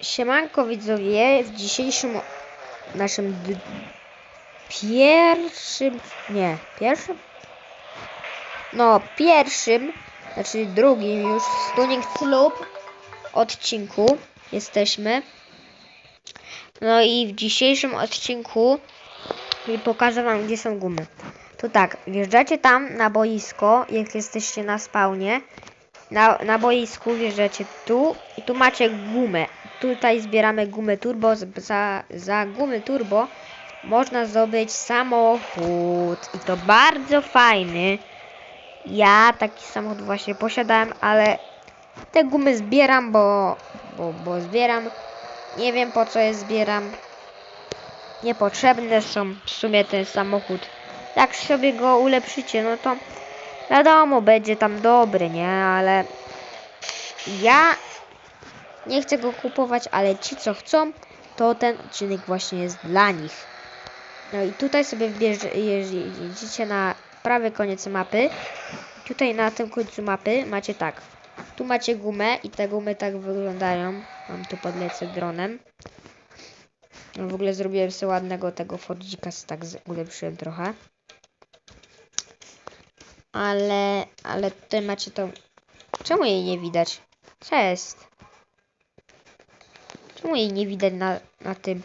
Siemanko widzowie, w dzisiejszym naszym pierwszym, nie, pierwszym? No, pierwszym, znaczy drugim już Stuning Club odcinku jesteśmy. No i w dzisiejszym odcinku pokażę wam gdzie są gumy. To tak, wjeżdżacie tam na boisko, jak jesteście na spawnie. Na, na boisku wjeżdżacie tu i tu macie gumę. Tutaj zbieramy gumę turbo. Za, za gumy turbo można zdobyć samochód. I to bardzo fajny. Ja taki samochód właśnie posiadałem, ale te gumy zbieram, bo, bo, bo zbieram. Nie wiem po co je zbieram. Niepotrzebne są w sumie ten samochód. Jak sobie go ulepszycie, no to wiadomo, będzie tam dobry, nie? Ale ja nie chcę go kupować, ale ci co chcą, to ten odcinek właśnie jest dla nich. No i tutaj sobie wbierze, jedziecie na prawy koniec mapy. Tutaj na tym końcu mapy macie tak. Tu macie gumę i te gumy tak wyglądają. Mam tu podlecę dronem. No w ogóle zrobiłem sobie ładnego tego Fordzika, tak z- ulepszyłem trochę. Ale, ale tutaj macie tą... Czemu jej nie widać? Jest? Czemu jej nie widać na, na tym?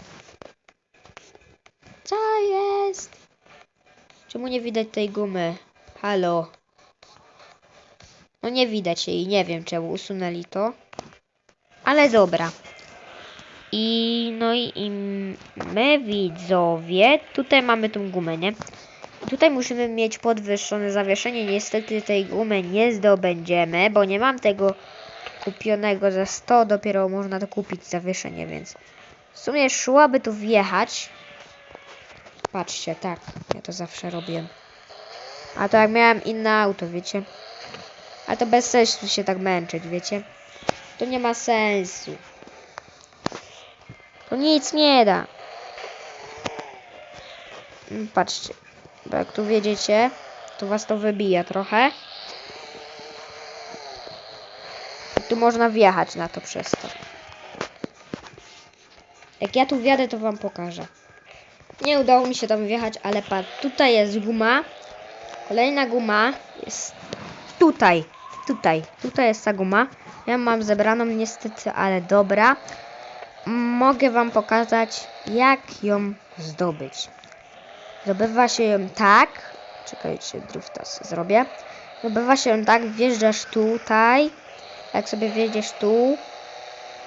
Co jest? Czemu nie widać tej gumy? Halo? No nie widać jej, nie wiem czemu usunęli to. Ale dobra. I no i, i my widzowie, tutaj mamy tą gumę, nie? Tutaj musimy mieć podwyższone zawieszenie. Niestety tej gumy nie zdobędziemy, bo nie mam tego kupionego za 100. Dopiero można to kupić zawieszenie, więc w sumie szłoby tu wjechać. Patrzcie, tak, ja to zawsze robię. A to jak miałem inne auto, wiecie? A to bez sensu się tak męczyć, wiecie? To nie ma sensu. To nic nie da. Mm, Patrzcie. Bo jak tu wiedziecie, to was to wybija trochę. I tu można wjechać na to przez to. Jak ja tu wjadę, to wam pokażę. Nie udało mi się tam wjechać, ale patrz, tutaj jest guma. Kolejna guma jest tutaj. Tutaj. Tutaj jest ta guma. Ja mam zebraną niestety, ale dobra. Mogę wam pokazać, jak ją zdobyć. Zdobywa się ją tak. Czekajcie, drifta sobie zrobię. Zdobywa się ją tak, wjeżdżasz tutaj. Jak sobie wjedziesz tu,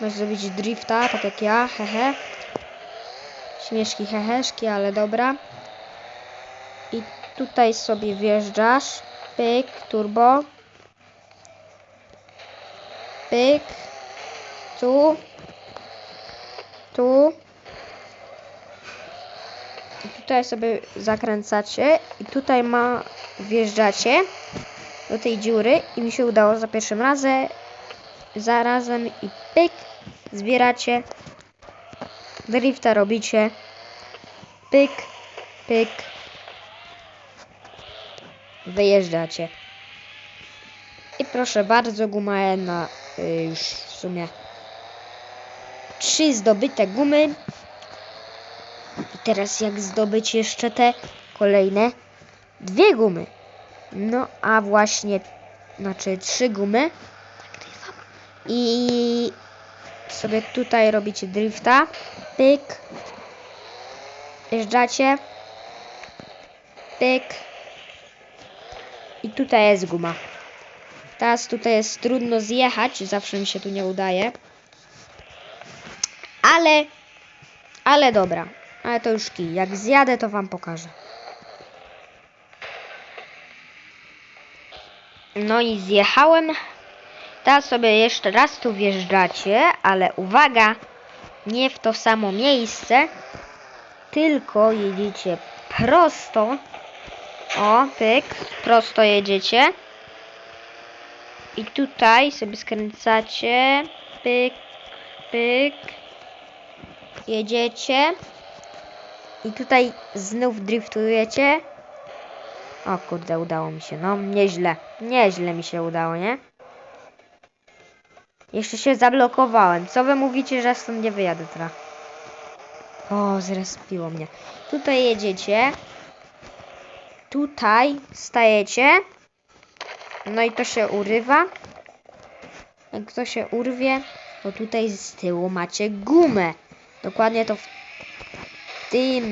możesz zrobić drifta, tak jak ja, hehe. Śmieszki, heheszki, ale dobra. I tutaj sobie wjeżdżasz. Pyk, turbo. Pyk. Tu. Tu. Tutaj sobie zakręcacie i tutaj ma wjeżdżacie do tej dziury i mi się udało za pierwszym razem zarazem i pyk zbieracie drifta robicie pyk pyk wyjeżdżacie. I proszę bardzo guma jedna y, już w sumie trzy zdobyte gumy teraz jak zdobyć jeszcze te kolejne dwie gumy. No a właśnie, znaczy trzy gumy. I sobie tutaj robicie drifta. Pyk. Jeżdżacie. Pyk. I tutaj jest guma. Teraz tutaj jest trudno zjechać, zawsze mi się tu nie udaje. Ale, ale dobra. Ale to już kij. Jak zjadę, to wam pokażę. No i zjechałem. Teraz sobie jeszcze raz tu wjeżdżacie, ale uwaga, nie w to samo miejsce, tylko jedziecie prosto. O, pyk, prosto jedziecie. I tutaj sobie skręcacie. Pyk, pyk. Jedziecie. I tutaj znów driftujecie. O kurde, udało mi się. No, nieźle. Nieźle mi się udało, nie? Jeszcze się zablokowałem. Co wy mówicie, że stąd nie wyjadę teraz? O, zrespiło mnie. Tutaj jedziecie. Tutaj stajecie. No i to się urywa. Jak to się urwie, to tutaj z tyłu macie gumę. Dokładnie to w tym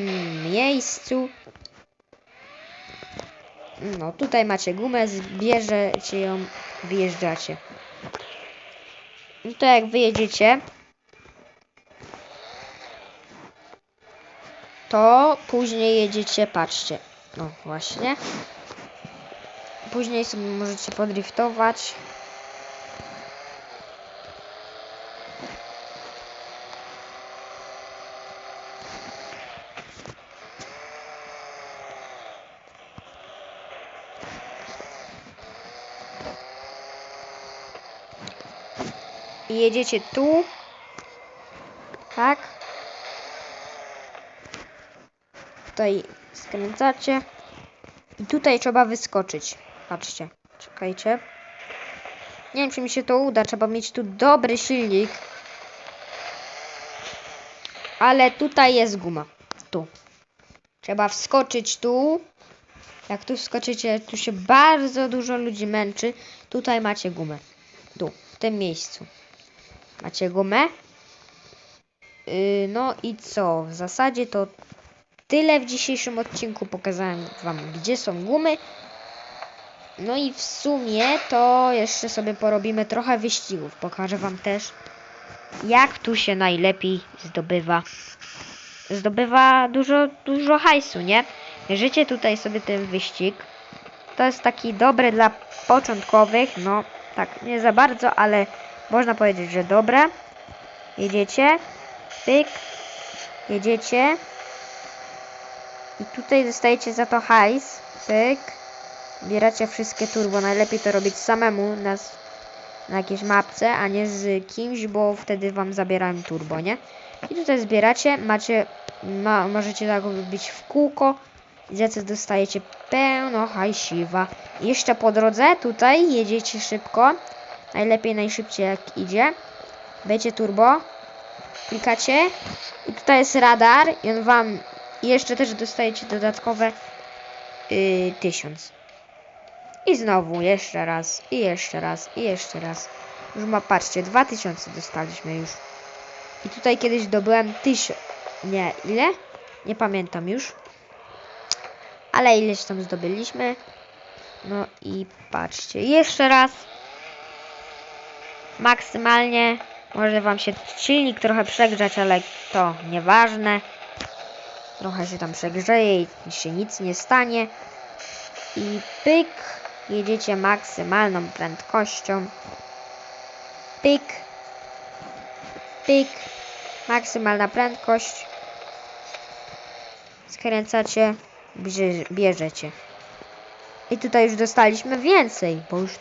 miejscu. No, tutaj macie gumę, zbierzecie ją, wyjeżdżacie. No to jak wyjedziecie, to później jedziecie, patrzcie. No właśnie. Później sobie możecie podriftować. Jedziecie tu. Tak. Tutaj skręcacie. I tutaj trzeba wyskoczyć. Patrzcie. Czekajcie. Nie wiem, czy mi się to uda. Trzeba mieć tu dobry silnik. Ale tutaj jest guma. Tu. Trzeba wskoczyć tu. Jak tu wskoczycie, tu się bardzo dużo ludzi męczy. Tutaj macie gumę. Tu, w tym miejscu. Macie gumę. Yy, no i co? W zasadzie to tyle w dzisiejszym odcinku. Pokazałem Wam, gdzie są gumy. No i w sumie to jeszcze sobie porobimy trochę wyścigów. Pokażę Wam też, jak tu się najlepiej zdobywa. Zdobywa dużo, dużo hajsu, nie? Bierzecie tutaj sobie ten wyścig. To jest taki dobry dla początkowych. No, tak, nie za bardzo, ale można powiedzieć, że dobre. Jedziecie. Pyk. Jedziecie. I tutaj dostajecie za to hajs. Pyk. Bieracie wszystkie turbo. Najlepiej to robić samemu na, na jakiejś mapce, a nie z kimś, bo wtedy wam zabierałem turbo, nie? I tutaj zbieracie. Macie, ma, możecie tak robić w kółko. Za co dostajecie pełno hajsiwa. Jeszcze po drodze tutaj jedziecie szybko. Najlepiej, najszybciej jak idzie. Będzie turbo. Klikacie. I tutaj jest radar. I on wam... I jeszcze też dostajecie dodatkowe yy, 1000. I znowu jeszcze raz. I jeszcze raz. I jeszcze raz. Już ma, patrzcie, 2000 dostaliśmy już. I tutaj kiedyś zdobyłem 1000. Nie, ile? Nie pamiętam już. Ale ileś tam zdobyliśmy. No i patrzcie, jeszcze raz. Maksymalnie. Może wam się silnik trochę przegrzać, ale to nieważne. Trochę się tam przegrzeje i się nic nie stanie. I pyk. Jedziecie maksymalną prędkością. Pyk. Pyk. Maksymalna prędkość. Skręcacie. Bierze, bierzecie. I tutaj już dostaliśmy więcej, bo już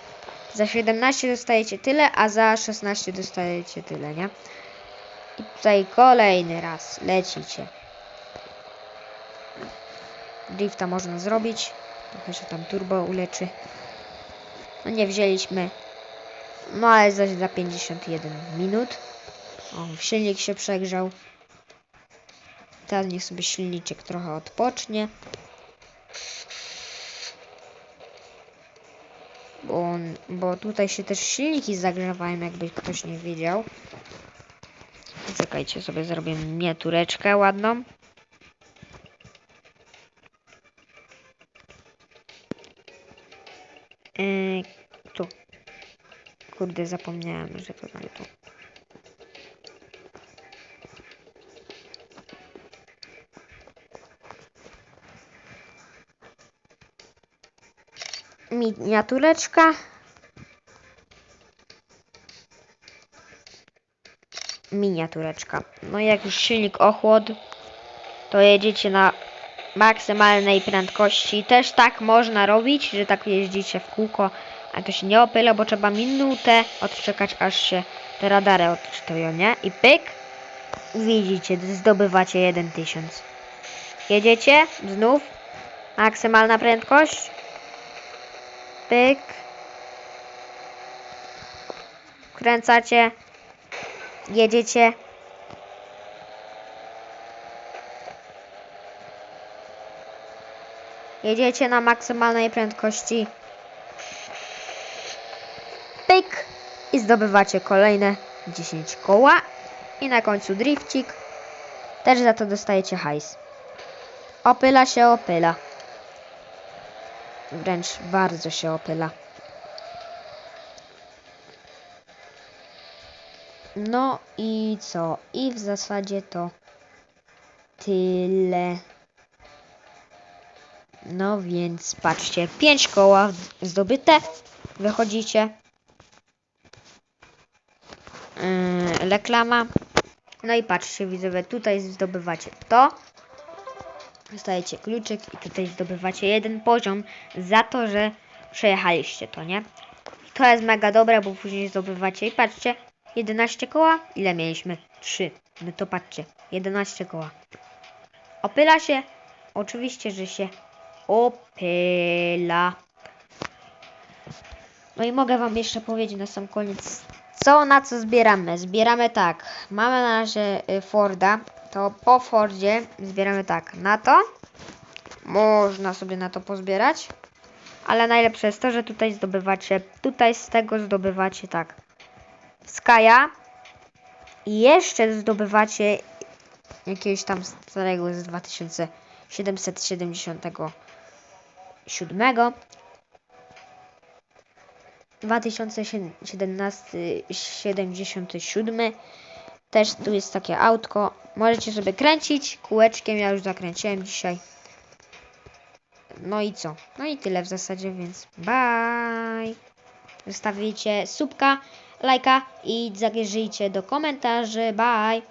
za 17 dostajecie tyle, a za 16 dostajecie tyle, nie? I tutaj kolejny raz lecicie. Drifta można zrobić. Trochę się tam turbo uleczy. No nie wzięliśmy. No ale za 51 minut. O, silnik się przegrzał. Teraz niech sobie silniczek trochę odpocznie. Bo, on, bo tutaj się też silniki zagrzewają, jakby ktoś nie wiedział. Czekajcie, sobie zrobię miniatureczkę ładną. Yy, tu. Kurde, zapomniałem, że to tu. Miniatureczka. Miniatureczka. No i jak już silnik ochłodł, to jedziecie na maksymalnej prędkości. Też tak można robić, że tak jeździcie w kółko, a to się nie opyla, bo trzeba minutę odczekać, aż się te radary odczytują, nie? I pyk, widzicie, zdobywacie 1000. Jedziecie, znów, maksymalna prędkość, pyk. skręcacie, jedziecie. Jedziecie na maksymalnej prędkości. Pyk! I zdobywacie kolejne 10 koła. I na końcu drifcik. Też za to dostajecie hajs. Opyla się opyla. Wręcz bardzo się opyla. No i co? I w zasadzie to tyle. No więc patrzcie, 5 koła zdobyte. Wychodzicie. Yy, reklama. No i patrzcie widzowie, tutaj zdobywacie to. Dostajecie kluczyk i tutaj zdobywacie jeden poziom za to, że przejechaliście to, nie? To jest mega dobre, bo później zdobywacie i patrzcie, 11 koła, ile mieliśmy? 3. No to patrzcie, 11 koła. Opyla się? Oczywiście, że się opyla. No i mogę wam jeszcze powiedzieć na sam koniec, co na co zbieramy. Zbieramy tak, mamy na razie y, Forda, to po Fordzie zbieramy tak, na to, można sobie na to pozbierać, ale najlepsze jest to, że tutaj zdobywacie, tutaj z tego zdobywacie tak, Skaja i jeszcze zdobywacie jakiegoś tam starego z 2777 2077 też tu jest takie autko. Możecie sobie kręcić. Kółeczkiem ja już zakręciłem dzisiaj. No i co? No i tyle w zasadzie więc bye. Zostawicie subka lajka i zagrzyjcie do komentarzy bye